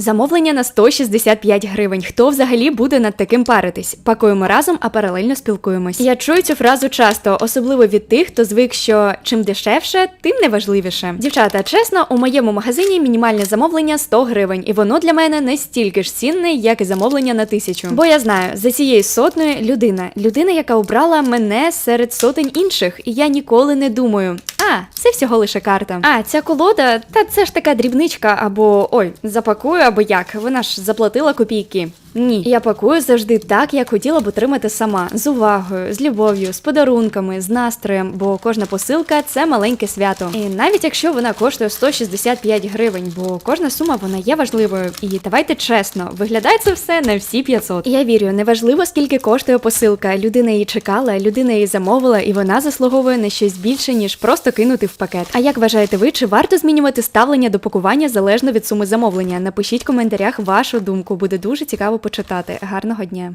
Замовлення на 165 гривень. Хто взагалі буде над таким паритись? Пакуємо разом, а паралельно спілкуємось. Я чую цю фразу часто, особливо від тих, хто звик, що чим дешевше, тим неважливіше. Дівчата, чесно, у моєму магазині мінімальне замовлення 100 гривень, і воно для мене не стільки ж цінне, як і замовлення на тисячу. Бо я знаю, за цією сотнею людина, людина, яка обрала мене серед сотень інших, і я ніколи не думаю. Це всього лише карта. А, ця колода, та це ж така дрібничка, або ой, запакую, або як. Вона ж заплатила копійки. Ні, я пакую завжди так, як хотіла б отримати сама, з увагою, з любов'ю, з подарунками, з настроєм, бо кожна посилка це маленьке свято. І навіть якщо вона коштує 165 гривень, бо кожна сума вона є важливою. І давайте чесно, виглядає це все на всі 500. Я вірю, неважливо скільки коштує посилка. Людина її чекала, людина її замовила, і вона заслуговує на щось більше, ніж просто кинути в пакет. А як вважаєте ви, чи варто змінювати ставлення до пакування залежно від суми замовлення? Напишіть в коментарях вашу думку, буде дуже цікаво почитати. Гарного дня!